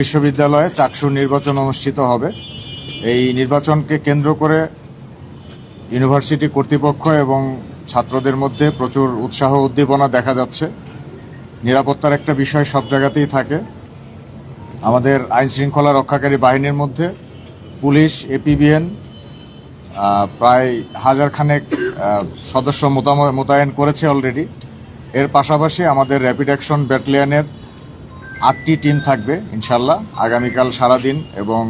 বিশ্ববিদ্যালয়ে চাকসু নির্বাচন অনুষ্ঠিত হবে। এই নির্বাচনকে কেন্দ্র করে ইউনিভার্সিটি কর্তৃপক্ষ এবং ছাত্রদের মধ্যে প্রচুর উৎসাহ উদ্দীপনা দেখা যাচ্ছে। নিরাপত্তার একটা বিষয় সব জায়গাতেই থাকে। আমাদের আইন শৃঙ্খলা রক্ষাকারী বাহিনীর মধ্যে পুলিশ, এপিবিএন প্রায় হাজার খানেক সদস্য মোতায়েন করেছে অলরেডি। এর পাশাপাশি আমাদের র্যাপিড অ্যাকশন ব্যাটালিয়নের আটটি টিম থাকবে, ইনশাল্লাহ। আগামীকাল সারাদিন এবং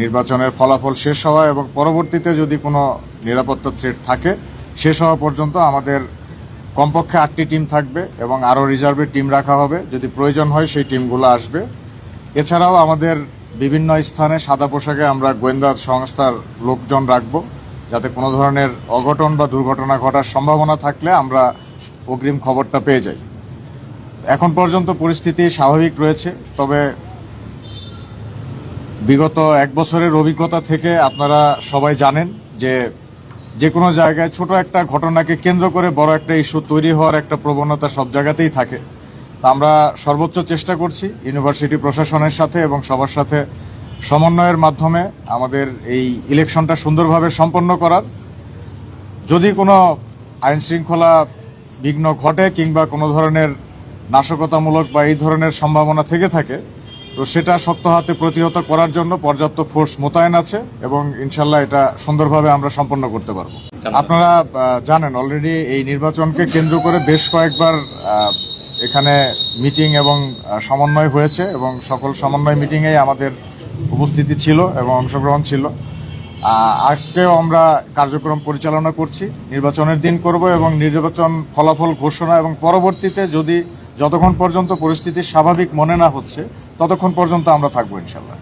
নির্বাচনের ফলাফল শেষ হওয়া এবং পরবর্তীতে যদি কোনো নিরাপত্তা থ্রেট থাকে, শেষ হওয়া পর্যন্ত আমাদের কমপক্ষে আটটি টিম থাকবে এবং আরও রিজার্ভের টিম রাখা হবে। যদি প্রয়োজন হয়, সেই টিমগুলো আসবে। এছাড়াও আমাদের বিভিন্ন স্থানে সাদা পোশাকে আমরা গোয়েন্দা সংস্থার লোকজন রাখব, যাতে কোনো ধরনের অঘটন বা দুর্ঘটনা ঘটার সম্ভাবনা থাকলে আমরা অগ্রিম খবরটা পেয়ে যাই। এখন পর্যন্ত পরিস্থিতি স্বাভাবিক রয়েছে, তবে বিগত এক বছরের অভিজ্ঞতা থেকে আপনারা সবাই জানেন যে যে কোনো জায়গায় ছোট একটা ঘটনাকে কেন্দ্র করে বড় একটা ইস্যু তৈরি হওয়ার একটা প্রবণতা সব জায়গাতেই থাকে। আমরা সর্বোচ্চ চেষ্টা করছি ইউনিভার্সিটি প্রশাসনের সাথে এবং সবার সাথে সমন্বয়ের মাধ্যমে আমাদের এই ইলেকশনটা সুন্দরভাবে সম্পন্ন করার। যদি কোনো আইন শৃঙ্খলা বিঘ্ন ঘটে কিংবা কোনো ধরনের নাশকতামূলক বা এই ধরনের সম্ভাবনা থেকে থাকে। তো সেটা শক্ত হাতে প্রতিহত করার জন্য পর্যাপ্ত ফোর্স মোতায়েন আছে এবং ইনশাল্লাহ এটা সুন্দরভাবে আমরা সম্পন্ন করতে পারব। আপনারা জানেন অলরেডি এই নির্বাচনকে কেন্দ্র করে বেশ কয়েকবার এখানে মিটিং এবং সমন্বয় হয়েছে এবং সকল সমন্বয় মিটিংয়েই আমাদের উপস্থিতি ছিল এবং অংশগ্রহণ ছিল। আজকেও আমরা কার্যক্রম পরিচালনা করছি নির্বাচনের দিন করব এবং নির্বাচন ফলাফল ঘোষণা এবং পরবর্তীতে যদি যতক্ষণ পর্যন্ত পরিস্থিতি স্বাভাবিক মনে না হচ্ছে ততক্ষণ পর্যন্ত আমরা থাকব ইনশাল্লাহ।